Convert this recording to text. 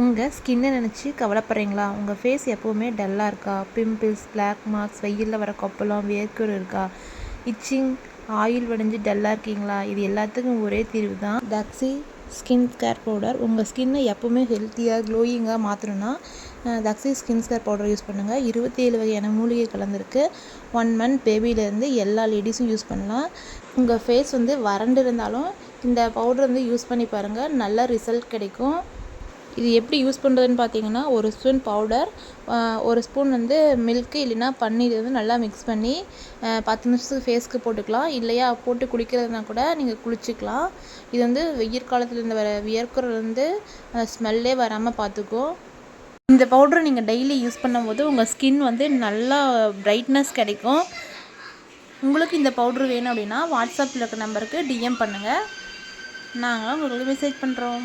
உங்கள் ஸ்கின்னை நினச்சி கவலைப்படுறீங்களா? உங்கள் ஃபேஸ் எப்போவுமே டல்லாக இருக்கா? பிம்பிள்ஸ் பிளாக் மார்க்ஸ் வெயிலில் வர கொப்பளம் வேர்க்குரு இருக்கா? இச்சிங் ஆயில் வடிஞ்சு டல்லாக இருக்கீங்களா? இது எல்லாத்துக்கும் ஒரே தீர்வு தான் தக்ஸி ஸ்கின் கேர் பவுடர் உங்கள் ஸ்கின்னை எப்போவுமே ஹெல்த்தியாக க்ளோயிங்காக மாற்றணுன்னா தக்ஸி ஸ்கின் கேர் பவுடர் யூஸ் பண்ணுங்கள் இருபத்தி ஏழு வகையான மூலிகை கலந்துருக்கு. ஒன் மந்த் பேபிலேருந்து எல்லா லேடிஸும் யூஸ் பண்ணலாம். உங்கள் ஃபேஸ் வந்து வறண்டு இருந்தாலும் இந்த பவுடர் வந்து யூஸ் பண்ணி பாருங்கள் நல்ல ரிசல்ட் கிடைக்கும். இது எப்படி யூஸ் பண்ணுறதுன்னு பார்த்தீங்கன்னா ஒரு ஸ்பூன் பவுடர் ஒரு ஸ்பூன் வந்து மில்க்கு இல்லைன்னா பன்னீர் வந்து நல்லா மிக்ஸ் பண்ணி பத்து நிமிஷத்துக்கு ஃபேஸ்க்கு போட்டுக்கலாம். இல்லையா போட்டு குளிக்கிறதுனா கூட நீங்கள் குளிச்சுக்கலாம். இது வந்து வெயில் காலத்தில் இருந்து வர வியர்க்குறது வந்து ஸ்மெல்லே வராமல் பார்த்துக்கும் இந்த பவுடரை நீங்கள் டெய்லி யூஸ் பண்ணும்போது உங்கள் ஸ்கின் வந்து நல்லா பிரைட்னஸ் கிடைக்கும். உங்களுக்கு இந்த பவுட்ரு வேணும் அப்படின்னா வாட்ஸ்அப்பில் இருக்க நம்பருக்கு டிஎம் பண்ணுங்கள் நாங்கள் உங்களுக்கு மெசேஜ் பண்ணுறோம்